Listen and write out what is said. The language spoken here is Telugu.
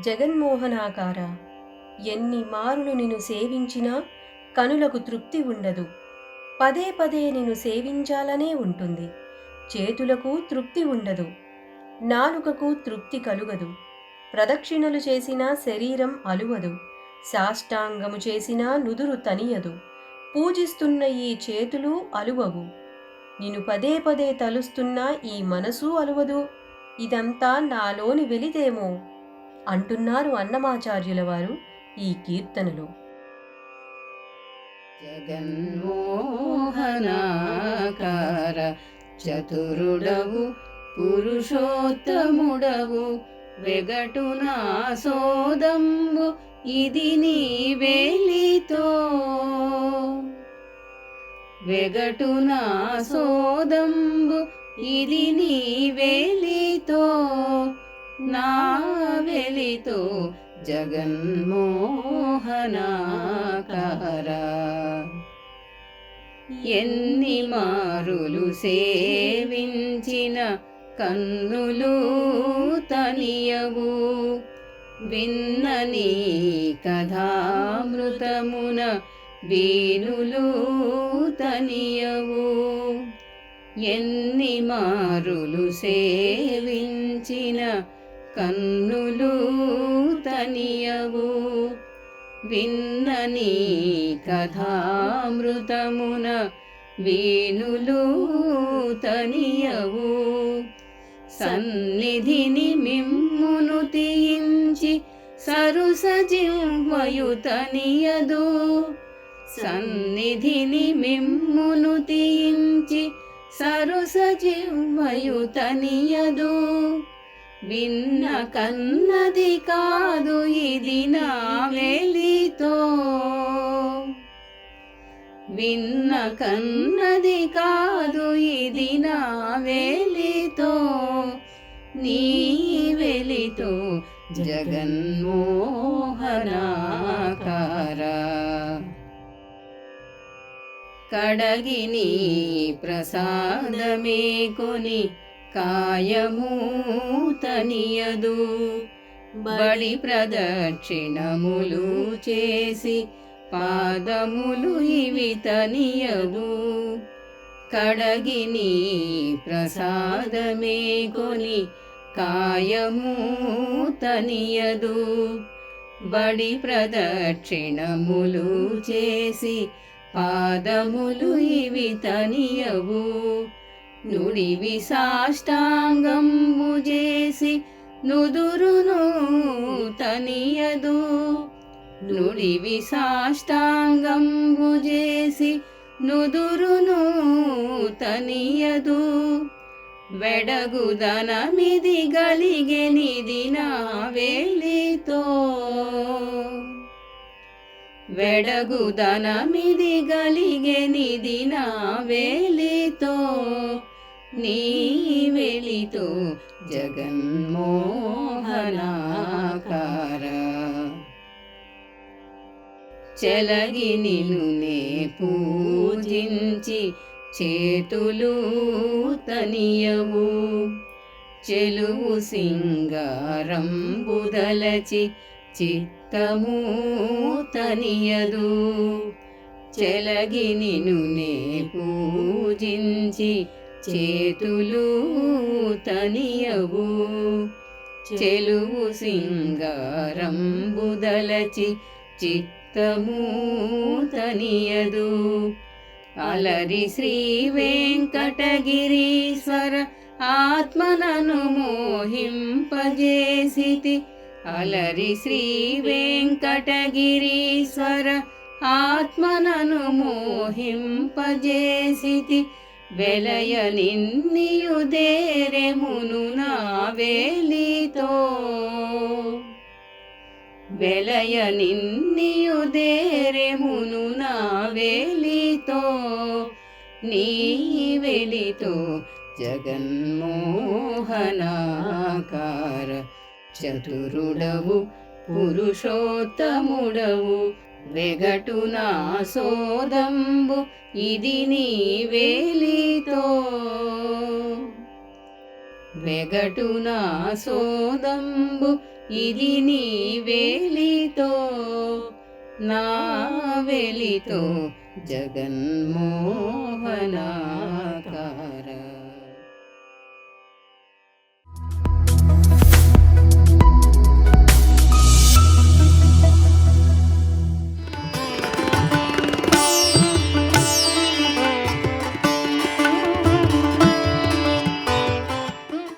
జగన్మోహనాకార ఎన్ని మారులు నిన్ను సేవించినా కనులకు తృప్తి ఉండదు. పదే పదే నిన్ను సేవించాలనే ఉంటుంది. చేతులకు తృప్తి ఉండదు. నాలుకకు తృప్తి కలుగదు. ప్రదక్షిణలు చేసినా శరీరం అలువదు. సాష్టాంగము చేసినా నుదురు తనియదు. పూజిస్తున్న ఈ చేతులు అలువవు. నిన్ను పదే పదే తలుస్తున్నా ఈ మనసు అలువదు. ఇదంతా నాలోని వెలిదేమో. అంటున్నారు అన్నమాచార్యుల వారు ఈ కీర్తనలో. జగన్మోహనాకార చతురుడవు పురుషోత్తముడవు వెగటునా సోదంబు ఇది నీ వేలితో. వెగటునా సోదంబు ఇది నీ వేలితో. నా వెలితో జగన్మోహనాకార. ఎన్ని మారులు సేవించిన కన్నులు తనియవు. విన్నని కథామృతమున వీనులు తనియవు. ఎన్ని మారులు సేవించిన కన్నులు తనియవు. విన్నని కథామృతమున వేణులు తనియవు. సన్నిధిని మిమ్మును తీయించి సరుసజింవయు తనియదు. సన్నిధిని మిమ్మును తీయించి సరుసజింవయు తనియదు. విన్న కన్నది కాదు ఇది నా వెలితో విన్న కన్నది కాదు ఇది నా వెలితో నీ వెలితో జగన్మోహనాకార కడగిని ప్రసాదమే కొని కాయము తనియదు బడి ప్రదక్షిణములు చేసి పాదములు ఇవి కడగిని ప్రసాదమే కొని కాయము తనియదు బడి ప్రదక్షిణములు చేసి పాదములు ఇవి తనియవు నుడివి సాష్టాంగంబు చేసి నుదురును తనియదు నుడివి సాష్టాంగంబు చేసి నుదురును తనియదు వెడగుదనమిది గలిగెనిది నా వేలితో. వెడగుదనమిది గలిగెనిది నా వేలితో. నీ వెలితో జగన్మోహనాకార. చెలగి నిలునే పూజించి చేతులు తనియవు. చెలువు సింగారం బుదలచి చిత్తము తనియదు. చెలగి నిన్ను పూజించి చేతులు తనియవు. చెలువు సింగారం బుదలచి చిత్తము తనియదు. అలరి శ్రీ వెంకటగిరీశ్వర ఆత్మనను మోహింపజేసితి. అలరి శ్రీ వెంకటగిరీశ్వర ఆత్మనను మోహింపజేసితి. వెలయ నిన్నియుదేరెమును నా వేలితో. వెలయ నిన్నియుదేరెమును నా వేలితో. నీ వెలితో జగన్మోహనాకార చతురుడవు పురుషోత్తముడవు వెగటు నా సోదంబు ఇది నీ వేలితో. వెగటు నా సోదంబు ఇది నీ వేలితో. నా వెలితో జగన్మోహనాకార.